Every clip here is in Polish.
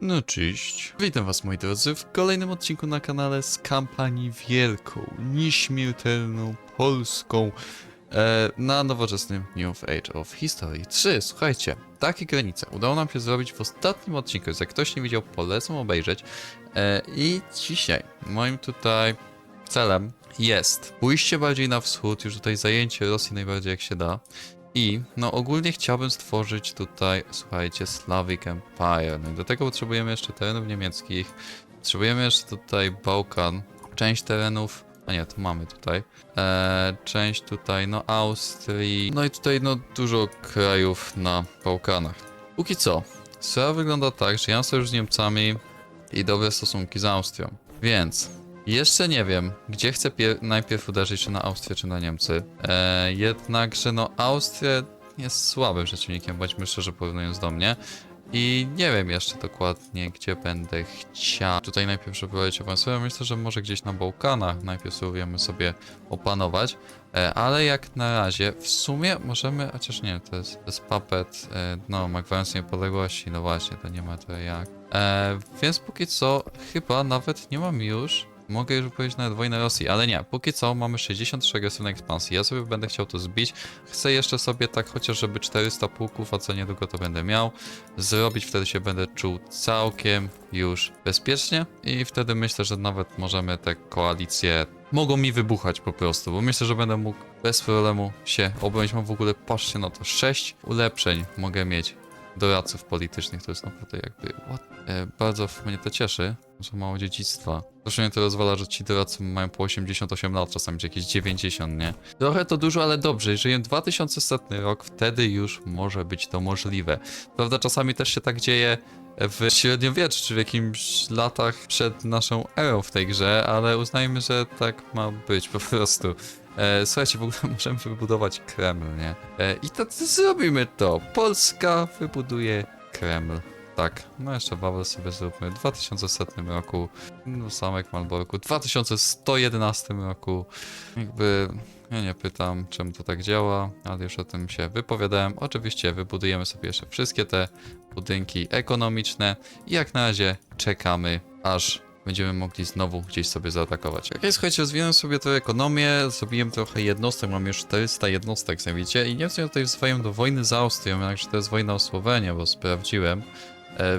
No cześć. Witam was moi drodzy w kolejnym odcinku na kanale z kampanii wielką, nieśmiertelną, polską e, na nowoczesnym New Age of History 3. Słuchajcie, takie granice udało nam się zrobić w ostatnim odcinku, jak ktoś nie widział polecam obejrzeć. E, I dzisiaj moim tutaj celem jest pójście bardziej na wschód, już tutaj zajęcie Rosji najbardziej jak się da. I no ogólnie chciałbym stworzyć tutaj, słuchajcie, Slavic Empire. No i do tego potrzebujemy jeszcze terenów niemieckich. Potrzebujemy jeszcze tutaj Bałkan, część terenów, a nie, to mamy tutaj. E, część tutaj, no Austrii. No i tutaj no dużo krajów na Bałkanach. Póki co, sprawa wygląda tak, że ja mam sojusz z Niemcami i dobre stosunki z Austrią. Więc jeszcze nie wiem, gdzie chcę pier- najpierw uderzyć, czy na Austrię, czy na Niemcy. E, jednakże, no, Austria jest słabym przeciwnikiem, bądźmy szczerze, porównując do mnie. I nie wiem jeszcze dokładnie, gdzie będę chciał. Tutaj najpierw przeprowadzić awansuję. Myślę, że może gdzieś na Bałkanach najpierw spróbujemy sobie opanować. E, ale jak na razie, w sumie możemy, chociaż nie, to jest, to jest puppet, e, no, ma gwarancję niepodległości, no właśnie, to nie ma to jak. E, więc póki co, chyba nawet nie mam już Mogę już powiedzieć nawet wojnę Rosji, ale nie. Póki co mamy 63 agresywnej ekspansji. Ja sobie będę chciał to zbić. Chcę jeszcze sobie tak chociaż, żeby 400 pułków, a co niedługo to będę miał, zrobić. Wtedy się będę czuł całkiem już bezpiecznie i wtedy myślę, że nawet możemy te koalicje mogą mi wybuchać po prostu, bo myślę, że będę mógł bez problemu się obronić. Mam w ogóle, patrzcie na to, 6 ulepszeń mogę mieć doradców politycznych, to jest naprawdę jakby... What? E, bardzo mnie to cieszy, że mało dziedzictwa. Proszę mnie to rozwala, że ci doradcy mają po 88 lat, czasami jakieś 90, nie? Trochę to dużo, ale dobrze. Jeżeli 2100 rok, wtedy już może być to możliwe. Prawda, czasami też się tak dzieje w średniowieczu, czy w jakimś latach przed naszą erą w tej grze, ale uznajmy, że tak ma być po prostu. E, słuchajcie, w ogóle możemy wybudować Kreml, nie? E, I to, to zrobimy to. Polska wybuduje Kreml. Tak, no jeszcze Wawel sobie zróbmy. W 2100 roku, no Samek Malborku, w 2111 roku. Jakby, ja nie pytam, czemu to tak działa, ale już o tym się wypowiadałem. Oczywiście wybudujemy sobie jeszcze wszystkie te budynki ekonomiczne i jak na razie czekamy, aż będziemy mogli znowu gdzieś sobie zaatakować. Ok, słuchajcie, rozwijam sobie tę ekonomię, zrobiłem trochę jednostek, mam już 400 jednostek, jak widzicie, i Niemcy tutaj wzywają do wojny z Austrią, jednakże to jest wojna o Słowenię, bo sprawdziłem,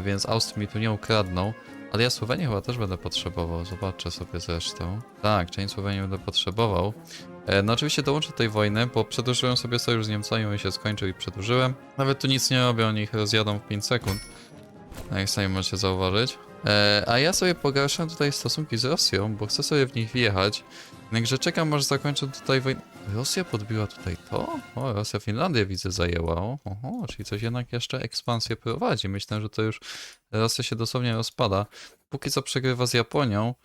więc Austrii mi tu nie ukradną. Ale ja Słowenię chyba też będę potrzebował, zobaczę sobie zresztą. Tak, część Słowenii będę potrzebował. E, no oczywiście dołączę do tej wojny, bo przedłużyłem sobie sojusz z Niemcami, i się skończył i przedłużyłem. Nawet tu nic nie robię, oni ich rozjadą w 5 sekund. Jak sami możecie zauważyć. E, a ja sobie pogarszam tutaj stosunki z Rosją, bo chcę sobie w nich wjechać. Jednakże czekam, aż zakończę tutaj wojnę. Rosja podbiła tutaj to? O, Rosja Finlandię widzę zajęła. Oho, czyli coś jednak jeszcze ekspansję prowadzi. Myślę, że to już Rosja się dosłownie rozpada. Póki co przegrywa z Japonią.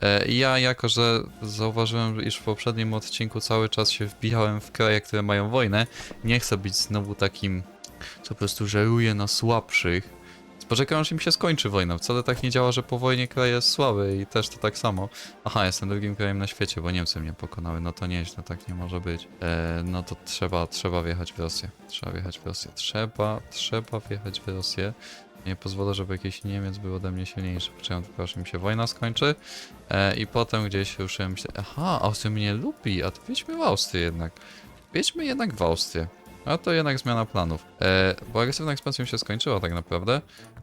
E, ja, jako że zauważyłem, iż w poprzednim odcinku cały czas się wbijałem w kraje, które mają wojnę, nie chcę być znowu takim, co po prostu żeruje na słabszych. Poczekam aż im się skończy wojna. Wcale tak nie działa, że po wojnie kraj jest słaby i też to tak samo. Aha, jestem drugim krajem na świecie, bo Niemcy mnie pokonały. No to nieźle, tak nie może być. E, no to trzeba, trzeba wjechać w Rosję. Trzeba wjechać w Rosję. Trzeba, trzeba wjechać w Rosję. Nie pozwolę, żeby jakiś Niemiec był ode mnie silniejszy. Poczekam tylko aż mi się wojna skończy. E, I potem gdzieś ruszyłem się. Aha, Austria mnie lubi, a to wiedźmy w Austrię jednak. Wiedźmy jednak w Austrię. A to jednak zmiana planów. E, bo agresywna ekspansja się skończyła tak naprawdę.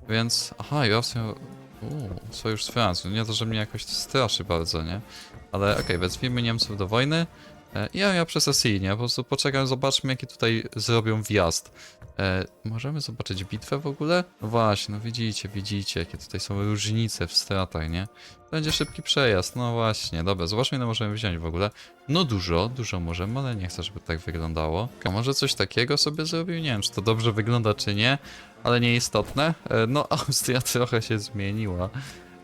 Więc, aha, i Rosja... Uuu, sojusz z Francją. Nie to, że mnie jakoś to straszy bardzo, nie? Ale okej, wezwijmy Niemców do wojny. E, ja, ja precesyjnie, po prostu poczekam, zobaczmy jaki tutaj zrobią wjazd. E, możemy zobaczyć bitwę w ogóle? No właśnie, no widzicie, widzicie, jakie tutaj są różnice w stratach, nie? Będzie szybki przejazd, no właśnie, dobra, zobaczmy ile możemy wziąć w ogóle. No dużo, dużo możemy, ale nie chcę, żeby tak wyglądało. A może coś takiego sobie zrobił? Nie wiem, czy to dobrze wygląda, czy nie, ale nieistotne. E, No, Austria trochę się zmieniła.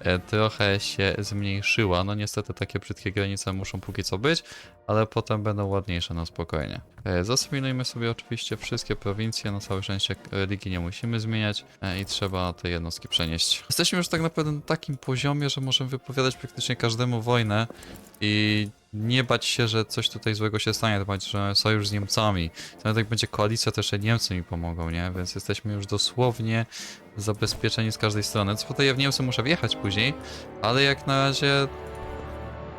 E, Trochę się zmniejszyła. No niestety takie brzydkie granice muszą póki co być, ale potem będą ładniejsze na spokojnie. E, Zasymilujmy sobie oczywiście wszystkie prowincje, na całe szczęście religii nie musimy zmieniać e, i trzeba te jednostki przenieść. Jesteśmy już tak naprawdę na takim poziomie, że możemy wypowiadać praktycznie każdemu wojnę i nie bać się, że coś tutaj złego się stanie, to że sojusz z Niemcami. To nawet jak będzie koalicja, też Niemcy mi pomogą, nie? Więc jesteśmy już dosłownie zabezpieczeni z każdej strony. Co tutaj ja w Niemcy muszę wjechać później, ale jak na razie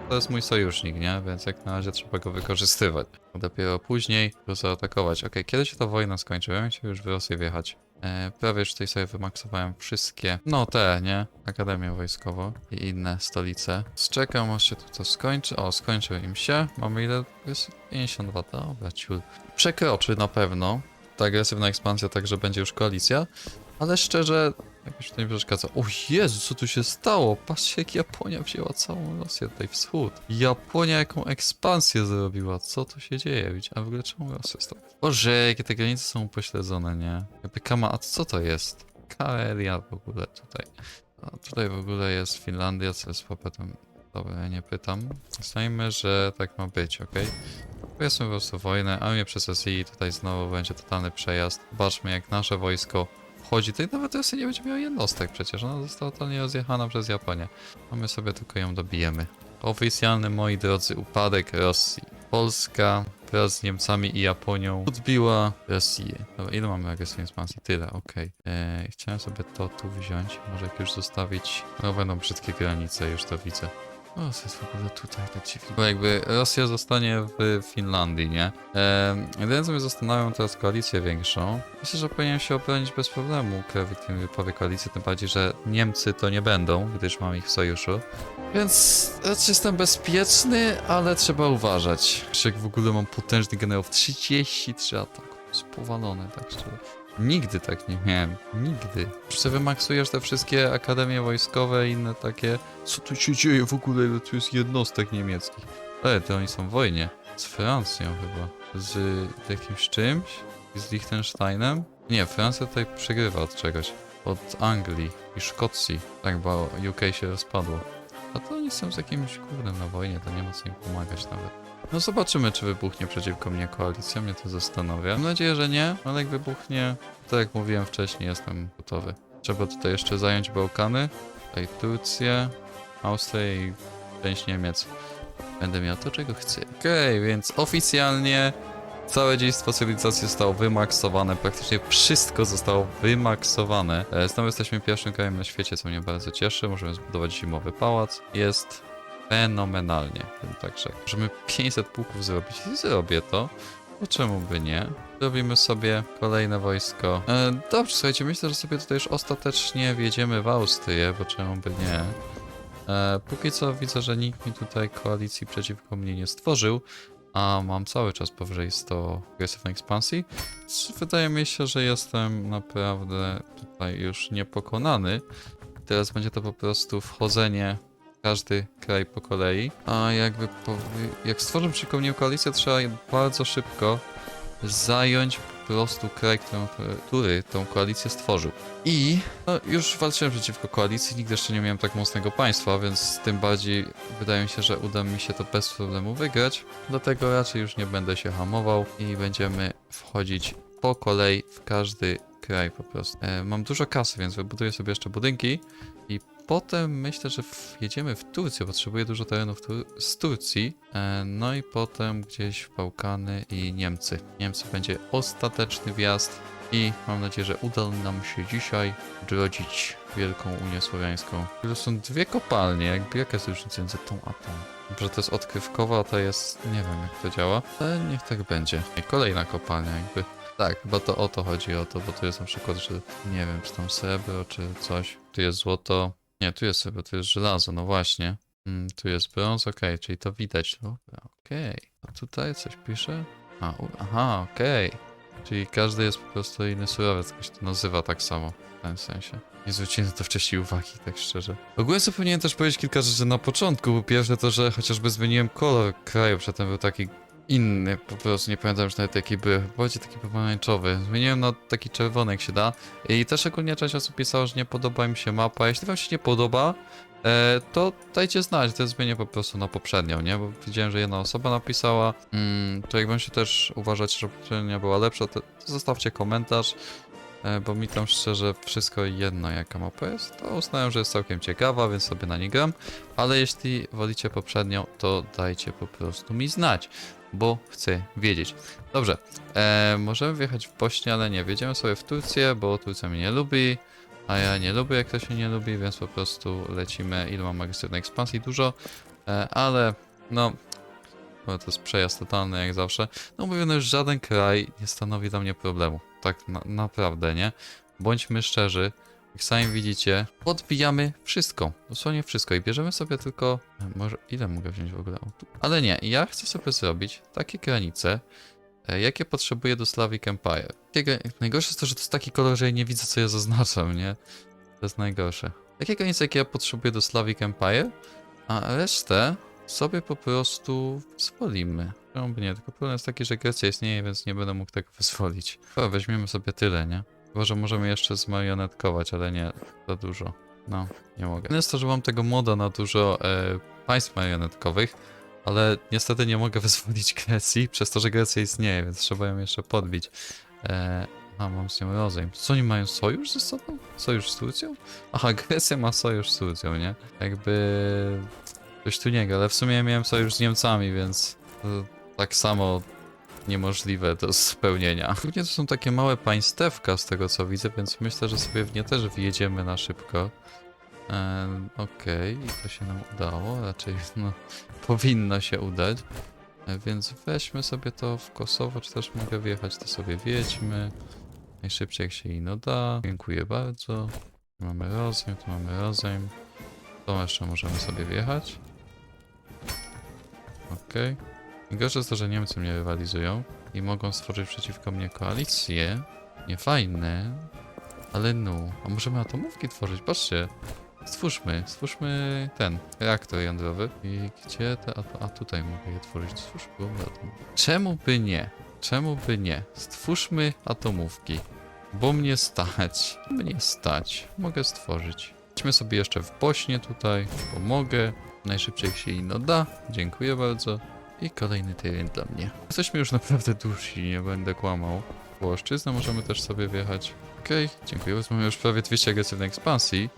to jest mój sojusznik, nie? Więc jak na razie trzeba go wykorzystywać. Dopiero później go zaatakować. Okej, kiedy się ta wojna skończy? Ja chciał już w Rosję wjechać. E, prawie już tutaj sobie wymaksowałem wszystkie, no te, nie? Akademię Wojskową i inne stolice. Czekam aż się tu to skończy. O, skończył im się. Mamy ile? Jest 52, dobra, ciul. Przekroczy na pewno. Ta agresywna ekspansja, także będzie już koalicja. Ale szczerze, jakoś to nie przeszkadza. O Jezu, co tu się stało? Patrzcie, jak Japonia wzięła całą Rosję tutaj wschód. Japonia jaką ekspansję zrobiła. Co tu się dzieje? A w ogóle czemu Rosja stała? Boże, jakie te granice są upośledzone, nie? Jakby kama, a co to jest? Karelia w ogóle tutaj. A tutaj w ogóle jest Finlandia, co jest potem. Dobra, ja nie pytam. Znajmy, że tak ma być, okej? Powiedzmy po prostu wojnę, armię przez SI, tutaj znowu będzie totalny przejazd. Zobaczmy jak nasze wojsko wchodzi. Tutaj nawet Rosja nie będzie miała jednostek przecież, ona została totalnie rozjechana przez Japonię. A my sobie tylko ją dobijemy. Oficjalny, moi drodzy, upadek Rosji. Polska wraz z Niemcami i Japonią odbiła Rosję. Dobra, ile mamy agresywnej ekspansji? Tyle, okej. Eee, Chciałem sobie to tu wziąć, może jak już zostawić... No będą brzydkie granice, już to widzę. O, co jest w ogóle tutaj tak dziwnie? Bo jakby Rosja zostanie w Finlandii, nie? Jedyne co mnie zastanawiam to jest koalicję większą. Myślę, że powinien się obronić bez problemu w powie koalicji, tym bardziej, że Niemcy to nie będą, gdyż mam ich w sojuszu. Więc raczej jestem bezpieczny, ale trzeba uważać. Jak w ogóle mam potężny generałów, 33 ataków, jest powalone, tak szczerze. Nigdy tak nie miałem, nigdy. Czy sobie wymaksujesz te wszystkie akademie wojskowe i inne takie co tu się dzieje w ogóle? Ile tu jest jednostek niemieckich? E, to oni są w wojnie. Z Francją chyba. Z jakimś czymś? Z Liechtensteinem? Nie, Francja tutaj przegrywa od czegoś. Od Anglii i Szkocji. Tak, bo UK się rozpadło. A to oni są z jakimś gównem na wojnie, to nie ma co im pomagać nawet. No zobaczymy, czy wybuchnie przeciwko mnie koalicja, mnie to zastanawia. Mam nadzieję, że nie, ale jak wybuchnie, to jak mówiłem wcześniej, jestem gotowy. Trzeba tutaj jeszcze zająć Bałkany, tutaj Turcję, Austrię i część Niemiec. Będę miał to, czego chcę. Okej, więc oficjalnie całe dziedzictwo cywilizacji zostało wymaksowane. Praktycznie wszystko zostało wymaksowane. E, Znowu jesteśmy pierwszym krajem na świecie, co mnie bardzo cieszy. Możemy zbudować zimowy pałac. Jest fenomenalnie, bym tak rzekł. Możemy 500 pułków zrobić i zrobię to. Bo czemu by nie? Robimy sobie kolejne wojsko. E, dobrze, słuchajcie, myślę, że sobie tutaj już ostatecznie wjedziemy w Austrię, bo czemu by nie? E, póki co widzę, że nikt mi tutaj koalicji przeciwko mnie nie stworzył, a mam cały czas powyżej 100 agresywnej ekspansji. Więc Wydaje mi się, że jestem naprawdę tutaj już niepokonany. Teraz będzie to po prostu wchodzenie każdy kraj po kolei. A jakby jak przeciwko mnie koalicję, trzeba bardzo szybko zająć po prostu kraj, który tą koalicję stworzył. I no, już walczyłem przeciwko koalicji, nigdy jeszcze nie miałem tak mocnego państwa, więc tym bardziej wydaje mi się, że uda mi się to bez problemu wygrać. Dlatego raczej już nie będę się hamował i będziemy wchodzić po kolei w każdy kraj po prostu. E, mam dużo kasy, więc wybuduję sobie jeszcze budynki i potem myślę, że wjedziemy w Turcję. Potrzebuję dużo terenów tu z Turcji. E, no i potem gdzieś w Bałkany i Niemcy. Niemcy będzie ostateczny wjazd i mam nadzieję, że uda nam się dzisiaj drodzić Wielką Unię Słowiańską. To są dwie kopalnie, jakby jaka jest różnica między tą a tą? Że to jest odkrywkowa, a ta jest... nie wiem jak to działa, ale niech tak będzie. I kolejna kopalnia jakby. Tak, chyba to o to chodzi o to, bo tu jest na przykład, że nie wiem, czy tam srebro, czy coś. Tu jest złoto. Nie, tu jest srebro, tu jest żelazo, no właśnie. Mm, tu jest brąz, okej, czyli to widać. Dobra, okej. A tutaj coś pisze? A, u, aha, okej. Czyli każdy jest po prostu inny surowiec, jakoś to nazywa tak samo w tym sensie. Nie zwróciłem na to wcześniej uwagi, tak szczerze. Ogólnie powinienem też powiedzieć kilka rzeczy na początku. Po pierwsze to, że chociażby zmieniłem kolor kraju, przedtem był taki inny, po prostu nie pamiętam już nawet jaki był, bardziej taki pomarańczowy. Zmieniłem na taki czerwony jak się da. I też ogólnie część osób pisało, że nie podoba im się mapa. Jeśli wam się nie podoba, e, to dajcie znać, to zmienię po prostu na poprzednią, nie? Bo widziałem, że jedna osoba napisała. Mm, to jak wam się też uważać, że poprzednia była lepsza, to, to zostawcie komentarz. E, bo mi tam szczerze wszystko jedno jaka mapa jest, to uznałem, że jest całkiem ciekawa, więc sobie na nie gram. Ale jeśli wolicie poprzednią, to dajcie po prostu mi znać, bo chcę wiedzieć. Dobrze, e, możemy wjechać w Bośnię, ale nie, wjedziemy sobie w Turcję, bo Turcja mnie nie lubi. A ja nie lubię, jak to się nie lubi, więc po prostu lecimy. Ile mam agresywnej ekspansji? Dużo, e, ale no, bo to jest przejazd totalny jak zawsze. No mówię, no już żaden kraj nie stanowi dla mnie problemu. Tak na, naprawdę, nie? Bądźmy szczerzy. Jak sami widzicie, podbijamy wszystko. Dosłownie wszystko. I bierzemy sobie tylko... Może ile mogę wziąć w ogóle? Ale nie, ja chcę sobie zrobić takie granice, e, jakie potrzebuję do Slavic Empire. Najgorsze jest to, że to jest taki kolor, że ja nie widzę, co ja zaznaczam, nie? To jest najgorsze. Takie granice, jakie ja potrzebuję do Slavic Empire, a resztę sobie po prostu zwolimy. Czemu nie? Tylko problem jest taki, że Grecja istnieje, więc nie będę mógł tego wyzwolić. Chyba weźmiemy sobie tyle, nie? Chyba, że możemy jeszcze zmarionetkować, ale nie, za dużo. No, nie mogę. Jest to, że mam tego moda na dużo e, państw marionetkowych, ale niestety nie mogę wyzwolić Grecji, przez to, że Grecja istnieje, więc trzeba ją jeszcze podbić. E, a, mam z nią rozejm. Co oni mają sojusz ze sobą? Sojusz z Turcją? Aha, Grecja ma sojusz z Turcją, nie? Jakby... Coś tu nie gra, ale w sumie miałem sojusz z Niemcami, więc... Tak samo niemożliwe do spełnienia. Głównie to są takie małe państewka z tego co widzę, więc myślę, że sobie w nie też wjedziemy na szybko. Ehm, Okej, i to się nam udało, raczej no, powinno się udać. E, Więc weźmy sobie to w Kosowo, czy też mogę wjechać, to sobie wjedźmy. Najszybciej jak się ino da. Dziękuję bardzo. Tu mamy rozejm, tu mamy rozejm. To jeszcze możemy sobie wjechać. Okej. I Gorsze jest to, że Niemcy mnie rywalizują i mogą stworzyć przeciwko mnie koalicję. Niefajne, ale no. A możemy atomówki tworzyć, patrzcie. Stwórzmy, stwórzmy ten reaktor jądrowy. I gdzie te. A, a tutaj mogę je tworzyć. Stwórz bombę atomową. Czemu by nie? Czemu by nie? Stwórzmy atomówki. Bo mnie stać. Mnie stać. Mogę stworzyć. Idźmy sobie jeszcze w Bośnie tutaj. Pomogę. Najszybciej jak się ino da. Dziękuję bardzo. I kolejny teren dla mnie. Jesteśmy już naprawdę dusi, nie będę kłamał. Włoszczyznę możemy też sobie wjechać. Okej, dziękuję. Mamy już prawie 200 agresywnej ekspansji.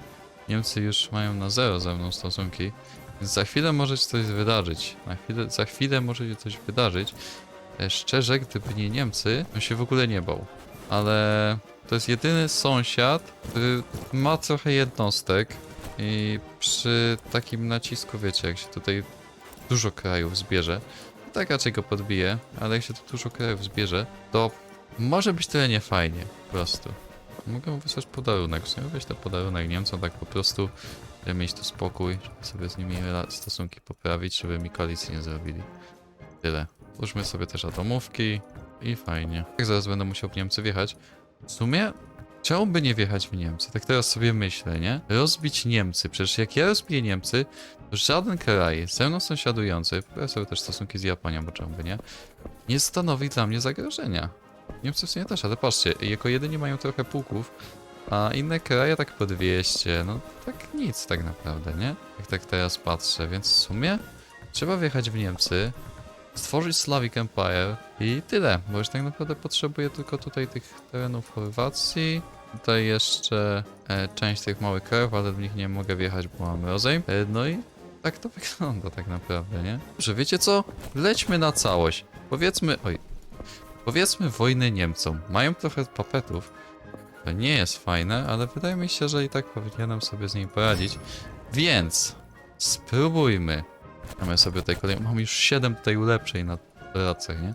Niemcy już mają na zero ze mną stosunki. Więc za chwilę może się coś wydarzyć. Na chwilę, za chwilę może się coś wydarzyć. E, Szczerze, gdyby nie Niemcy, bym się w ogóle nie bał. Ale to jest jedyny sąsiad, który ma trochę jednostek. I przy takim nacisku, wiecie, jak się tutaj dużo krajów zbierze, tak raczej go podbije, ale jak się tu dużo krajów zbierze, to może być tyle niefajnie, po prostu. Mogę mu wysłać podarunek, w sumie weź ten podarunek Niemcom, tak po prostu, żeby mieć tu spokój, żeby sobie z nimi stosunki poprawić, żeby mi koalicji nie zrobili. Tyle. Włóżmy sobie też atomówki i fajnie. Jak zaraz będę musiał w Niemcy wjechać. W sumie Czemu by nie wjechać w Niemcy? Tak teraz sobie myślę, nie? Rozbić Niemcy. Przecież jak ja rozbiję Niemcy, to żaden kraj ze mną sąsiadujący, ja sobie też stosunki z Japonią, bo czemu by nie, nie stanowi dla mnie zagrożenia. Niemcy w sumie też, ale patrzcie, jako jedynie mają trochę pułków, a inne kraje tak po 200, no tak nic tak naprawdę, nie? Jak tak teraz patrzę, więc w sumie trzeba wjechać w Niemcy, stworzyć Slavic Empire i tyle, bo już tak naprawdę potrzebuję tylko tutaj tych terenów Chorwacji, tutaj jeszcze e, część tych małych krajów, ale w nich nie mogę wjechać, bo mam rozejm, e, no i tak to wygląda tak naprawdę, nie? Że wiecie co? Lećmy na całość. Powiedzmy, oj, powiedzmy wojnę Niemcom. Mają trochę papetów. To nie jest fajne, ale wydaje mi się, że i tak powinienem sobie z nimi poradzić. Więc spróbujmy. Mamy sobie tutaj kolejną. Mam już 7 tutaj ulepszeń na pracach, nie?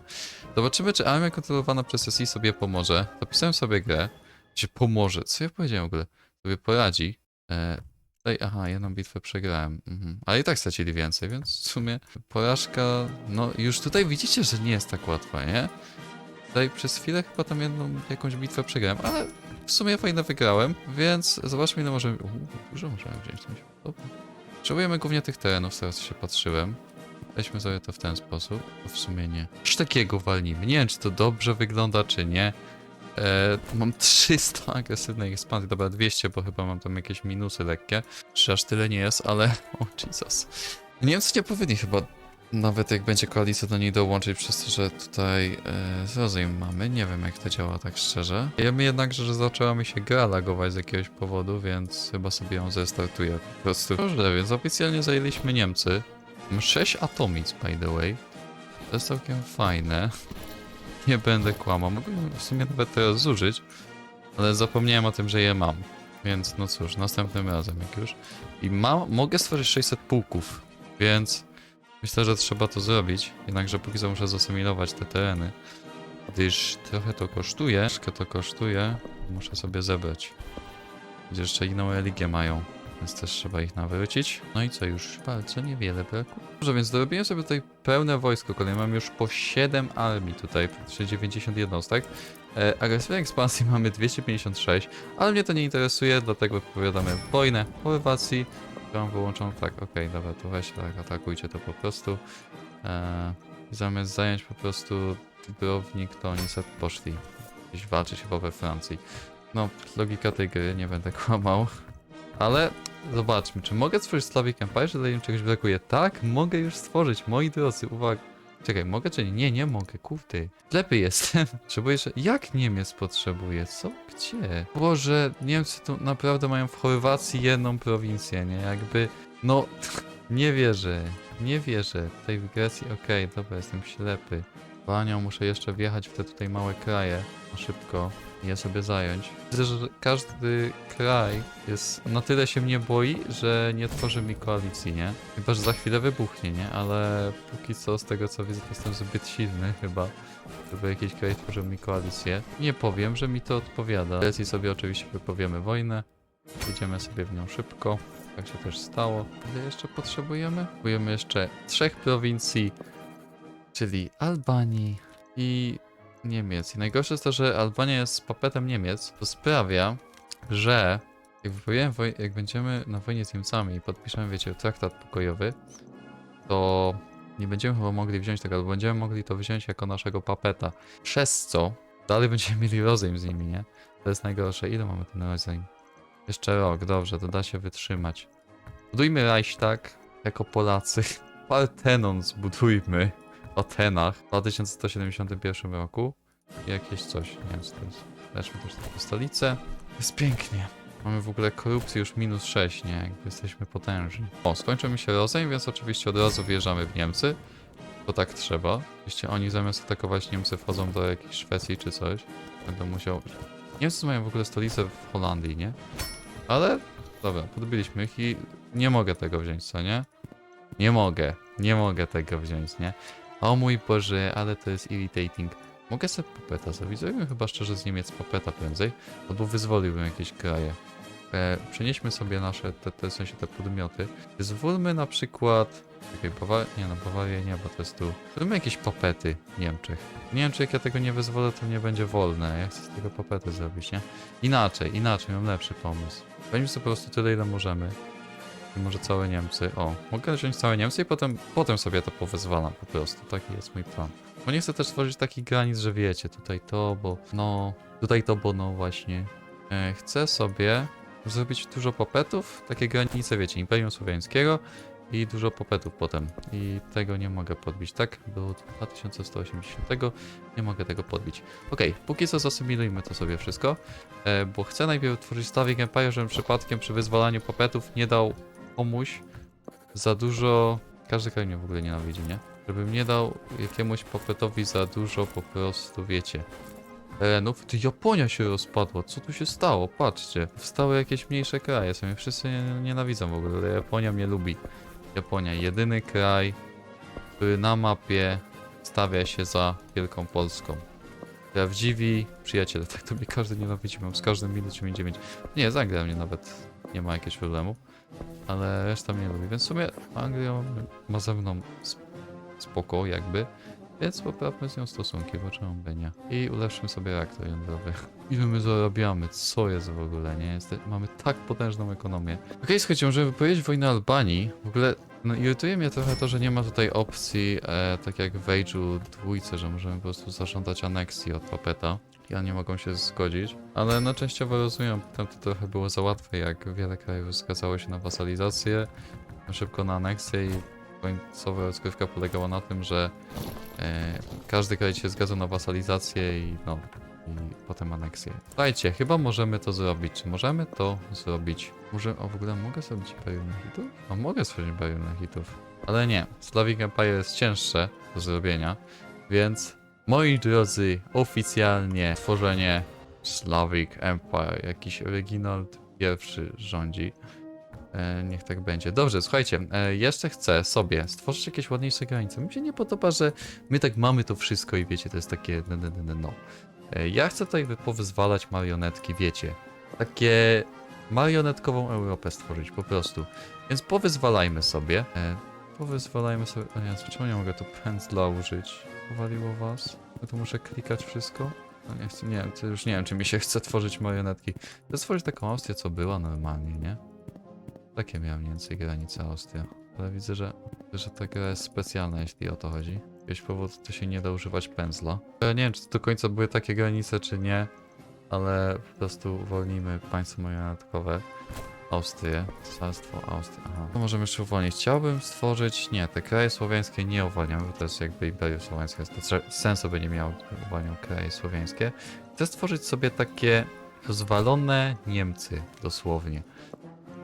Zobaczymy, czy armia kontrolowana przez SI sobie pomoże. Zapisałem sobie grę. Się pomoże. Co ja powiedziałem w ogóle? Sobie poradzi. E, Tutaj, aha, jedną bitwę przegrałem. Mhm. Ale i tak stracili więcej, więc w sumie porażka. No, już tutaj widzicie, że nie jest tak łatwa, nie? Tutaj przez chwilę chyba tam jedną jakąś bitwę przegrałem, ale w sumie fajnie wygrałem, więc zobaczmy, ile możemy. Uuu, dużo możemy wziąć. Podoba. Potrzebujemy głównie tych terenów, z tego co się patrzyłem. Weźmy sobie to w ten sposób. To w sumie nie. Coś takiego walnijmy. Nie wiem, czy to dobrze wygląda, czy nie. E, mam 300 agresywnej ekspansji, dobra 200, bo chyba mam tam jakieś minusy lekkie. Czy aż tyle nie jest, ale... O Jesus. Niemcy nie powinni chyba, nawet jak będzie koalicja, do niej dołączyć, przez to, że tutaj e, rozejm mamy. Nie wiem, jak to działa tak szczerze. Wiemy jednakże, że zaczęła mi się gra lagować z jakiegoś powodu, więc chyba sobie ją zrestartuję po prostu. Dobrze, więc oficjalnie zajęliśmy Niemcy. Mam 6 atomic, by the way. To jest całkiem fajne. Nie będę kłamał. Mogłem w sumie nawet teraz zużyć, ale zapomniałem o tym, że je mam. Więc no cóż, następnym razem jak już. I mam, mogę stworzyć 600 pułków, więc myślę, że trzeba to zrobić. Jednakże póki co muszę zasymilować te tereny. Gdyż trochę to kosztuje, troszkę to kosztuje, muszę sobie zebrać. Gdzie jeszcze inną religię mają, więc też trzeba ich nawrócić. No i co, już bardzo niewiele brakuje. Dobrze, więc dorobiłem sobie tutaj pełne wojsko kolejne. Mam już po 7 armii tutaj, praktycznie 90 jednostek. E, agresywnej ekspansji mamy 256, ale mnie to nie interesuje, dlatego wypowiadamy wojnę Chorwacji. Mam wyłączoną, tak, okej, dobra, to weź, tak, atakujcie to po prostu. E, zamiast zająć po prostu Dubrownik, to oni sobie poszli gdzieś walczyć chyba we Francji. No, logika tej gry, nie będę kłamał. Ale zobaczmy, czy mogę stworzyć Slavic Empire, czy mi czegoś brakuje? Tak, mogę już stworzyć, moi drodzy, uwaga. Czekaj, mogę czy nie? Nie, nie mogę, kurde. Ślepy jestem. Potrzebuję jeszcze... Jak Niemiec potrzebuje? Co? Gdzie? Boże, Niemcy tu naprawdę mają w Chorwacji jedną prowincję, nie? Jakby... No... Nie wierzę. Nie wierzę. Tutaj w Grecji, okej, dobra, jestem ślepy. Panią, muszę jeszcze wjechać w te tutaj małe kraje. Szybko. Je sobie zająć. Widzę, że każdy kraj jest... Na tyle się mnie boi, że nie tworzy mi koalicji, nie? Chyba, że za chwilę wybuchnie, nie? Ale póki co, z tego co widzę, to jestem zbyt silny chyba, żeby jakiś kraj tworzył mi koalicję. Nie powiem, że mi to odpowiada. Grecji sobie oczywiście wypowiemy wojnę. Idziemy sobie w nią szybko. Tak się też stało. Ile jeszcze potrzebujemy? Potrzebujemy jeszcze trzech prowincji, czyli Albanii i Niemiec. I najgorsze jest to, że Albania jest papetem Niemiec. To sprawia, że jak, jak będziemy na wojnie z Niemcami i podpiszemy, wiecie, traktat pokojowy, to nie będziemy chyba mogli wziąć tego, albo będziemy mogli to wziąć jako naszego papeta. Przez co dalej będziemy mieli rozejm z nimi, nie? To jest najgorsze. Ile mamy ten rozejm? Jeszcze rok, dobrze, to da się wytrzymać. Budujmy Reichstag jako Polacy. Partenon zbudujmy w Atenach w 2171 roku. I jakieś coś, nie wiem co to jest. Lećmy też taką stolicę. Jest pięknie. Mamy w ogóle korupcję już minus 6, nie? Jakby jesteśmy potężni. O, skończył mi się rozejm, więc oczywiście od razu wjeżdżamy w Niemcy. Bo tak trzeba. Oczywiście oni zamiast atakować Niemcy wchodzą do jakiejś Szwecji czy coś. Będę musiał... Niemcy mają w ogóle stolicę w Holandii, nie? Ale... Dobra, podbiliśmy ich i nie mogę tego wziąć, co nie? Nie mogę. Nie mogę tego wziąć, nie? O mój Boże, ale to jest irritating. Mogę sobie popeta. Zrobimy chyba szczerze z Niemiec popeta prędzej. Albo wyzwoliłbym jakieś kraje. E, przenieśmy sobie nasze, te, te, w sensie te podmioty. Zwólmy na przykład... Czekaj, Bawar... Nie no, Bawarię nie, bo to jest tu. Zróbmy jakieś popety w Niemczech. Nie wiem, czy jak ja tego nie wyzwolę, to nie będzie wolne. Ja chcę z tego popety zrobić, nie? Inaczej, inaczej, mam lepszy pomysł. Weźmy sobie po prostu tyle, ile możemy. I może całe Niemcy. O, mogę wziąć całe Niemcy i potem, potem sobie to powezwalam po prostu. Taki jest mój plan. Bo nie chcę też tworzyć takich granic, że wiecie, tutaj to, bo no, tutaj to, bo no właśnie. E, chcę sobie zrobić dużo popetów, takie granice, wiecie, Imperium Słowiańskiego i dużo popetów potem. I tego nie mogę podbić, tak? Do 2180 nie mogę tego podbić. Okej, póki co zasymilujmy to sobie wszystko, e, bo chcę najpierw tworzyć Slavic Empire, żebym przypadkiem przy wyzwalaniu popetów nie dał komuś za dużo... Każdy kraj mnie w ogóle nienawidzi, nie? Żebym nie dał jakiemuś popetowi za dużo po prostu, wiecie, terenów. Ty, Japonia się rozpadła, co tu się stało? Patrzcie, wstały jakieś mniejsze kraje, sobie wszyscy nie- nienawidzą w ogóle, Japonia mnie lubi. Japonia, jedyny kraj, który na mapie stawia się za Wielką Polską. Prawdziwi przyjaciele, tak to mi każdy nienawidzi, mam z każdym minus 99. Nie, z Anglią mnie nawet nie ma jakiegoś problemu, ale reszta mnie lubi, więc w sumie Anglia ma ze mną sp- spoko jakby, więc poprawmy z nią stosunki, bo czemu by nie. I ulepszymy sobie reaktor jądrowy. Ile my zarabiamy, co jest w ogóle, nie? Jest, mamy tak potężną ekonomię. Okej, okay, słuchajcie, możemy wypowiedzieć wojnę Albanii. W ogóle no, irytuje mnie trochę to, że nie ma tutaj opcji, e, tak jak w Age'u dwójce, że możemy po prostu zażądać aneksji od Papeta. I oni mogą się zgodzić, ale no częściowo rozumiem, potem to trochę było za łatwe, jak wiele krajów zgadzało się na wasalizację, szybko na aneksję i końcowa rozgrywka polegała na tym, że e, każdy kraj się zgadza na wasalizację i no, i potem aneksję. Słuchajcie, chyba możemy to zrobić. Czy możemy to zrobić? Może, o w ogóle mogę zrobić Imperium Hitów? A mogę stworzyć Imperium Hitów. Ale nie, Slavic Empire jest cięższe do zrobienia, więc moi drodzy, oficjalnie tworzenie Slavic Empire, jakiś oryginal pierwszy rządzi. E, niech tak będzie. Dobrze, słuchajcie, e, jeszcze chcę sobie stworzyć jakieś ładniejsze granice. Mi się nie podoba, że my tak mamy to wszystko i wiecie, to jest takie no, no, no, no. E, ja chcę tutaj wy- powyzwalać marionetki, wiecie. Takie marionetkową Europę stworzyć, po prostu. Więc powyzwalajmy sobie. E, powyzwalajmy sobie... O nie, czemu nie mogę tu pędzla użyć? Powaliło was? Ja tu muszę klikać wszystko? No nie chcę, nie wiem, to już nie wiem, czy mi się chce tworzyć marionetki. Chcę stworzyć taką Austrię, co była normalnie, nie? Takie miałem mniej więcej granice Austria. Ale widzę, że, że ta gra jest specjalna, jeśli o to chodzi. Z powodu to się nie da używać pędzla. Ja nie wiem, czy to do końca były takie granice, czy nie, ale po prostu uwolnimy państwo marionetkowe. Austrię, cesarstwo Austrii. Aha. To możemy jeszcze uwolnić. Chciałbym stworzyć. Nie, te kraje słowiańskie nie uwalniamy, bo to jest jakby Imperium Słowiańskie. To sensu by nie miało, gdyby uwalniał kraje słowiańskie. Chcę stworzyć sobie takie rozwalone Niemcy, dosłownie.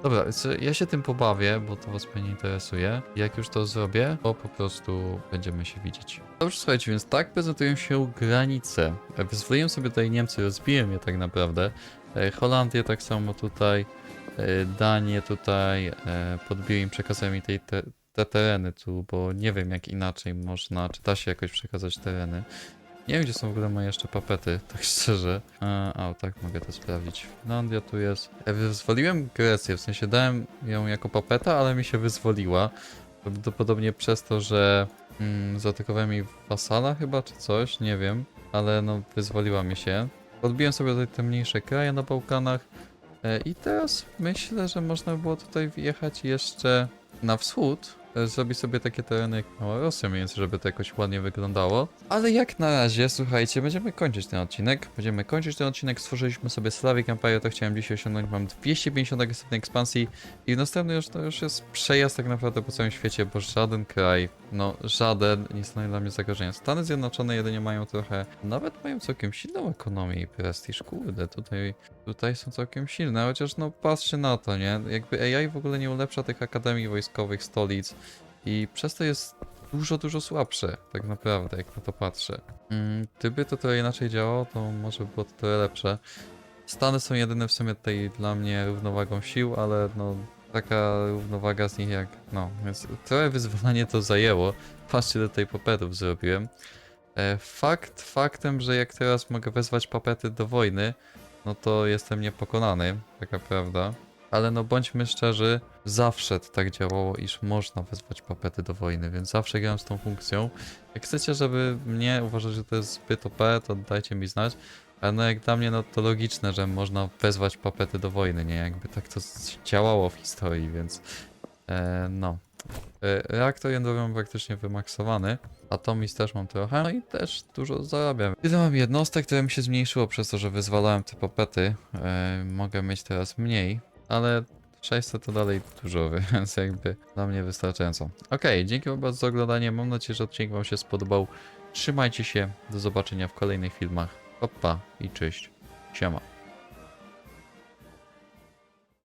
Dobra, ja się tym pobawię, bo to was pewnie interesuje. Jak już to zrobię, to po prostu będziemy się widzieć. Dobrze, słuchajcie, więc tak prezentują się granice. Wyzwoliłem sobie tutaj Niemcy, rozbiłem je tak naprawdę. E, Holandię tak samo tutaj, e, Danię tutaj, e, podbiłem im, przekazałem mi tej te, te tereny tu, bo nie wiem jak inaczej można, czy da się jakoś przekazać tereny. Nie wiem, gdzie są w ogóle moje jeszcze papety, tak szczerze. A, a tak, mogę to sprawdzić. Finlandia tu jest. Ja wyzwoliłem Grecję, w sensie dałem ją jako papeta, ale mi się wyzwoliła. Prawdopodobnie przez to, że mm, zaatakowałem jej wasala chyba, czy coś, nie wiem. Ale no, wyzwoliła mi się. Odbiłem sobie tutaj te mniejsze kraje na Bałkanach. E, I teraz myślę, że można by było tutaj wjechać jeszcze na wschód, e, zrobić sobie takie tereny jak Mała Rosja, więcej, żeby to jakoś ładnie wyglądało. Ale jak na razie, słuchajcie, będziemy kończyć ten odcinek. Będziemy kończyć ten odcinek. Stworzyliśmy sobie Slavic Empire, to chciałem dzisiaj osiągnąć. Mam 250 agresywnej ekspansji i w następnym już to już jest przejazd tak naprawdę po całym świecie, bo żaden kraj, no żaden nie stanowi dla mnie zagrożenia. Stany Zjednoczone jedynie mają trochę, nawet mają całkiem silną ekonomię i prestiż, kurde, tutaj tutaj są całkiem silne, chociaż no patrzcie na to, nie? Jakby AI w ogóle nie ulepsza tych akademii wojskowych, stolic i przez to jest dużo, dużo słabsze, tak naprawdę, jak na to patrzę. Mm, gdyby to trochę inaczej działało, to może by było to trochę lepsze. Stany są jedyne w sumie tutaj dla mnie równowagą sił, ale no taka równowaga z nich jak, no, więc trochę wyzwolenie to zajęło. Patrzcie, do tej papetów zrobiłem. E, fakt faktem, że jak teraz mogę wezwać papety do wojny, no to jestem niepokonany, taka prawda. Ale no bądźmy szczerzy, zawsze to tak działało, iż można wezwać papety do wojny, więc zawsze grałem z tą funkcją. Jak chcecie, żeby mnie uważać, że to jest zbyt OP, to dajcie mi znać. Ale no jak dla mnie, no to logiczne, że można wezwać papety do wojny, nie? Jakby tak to działało w historii, więc e, no. E, reaktor jądrowy mam praktycznie wymaksowany. Atomiz też mam trochę, no i też dużo zarabiam. Ile mam jednostek, które mi się zmniejszyło przez to, że wyzwalałem te popety. E, mogę mieć teraz mniej, ale 600 to dalej dużo, więc jakby dla mnie wystarczająco. Okej, dzięki wam bardzo za oglądanie. Mam nadzieję, że odcinek wam się spodobał. Trzymajcie się, do zobaczenia w kolejnych filmach. Opa i cześć. Siema.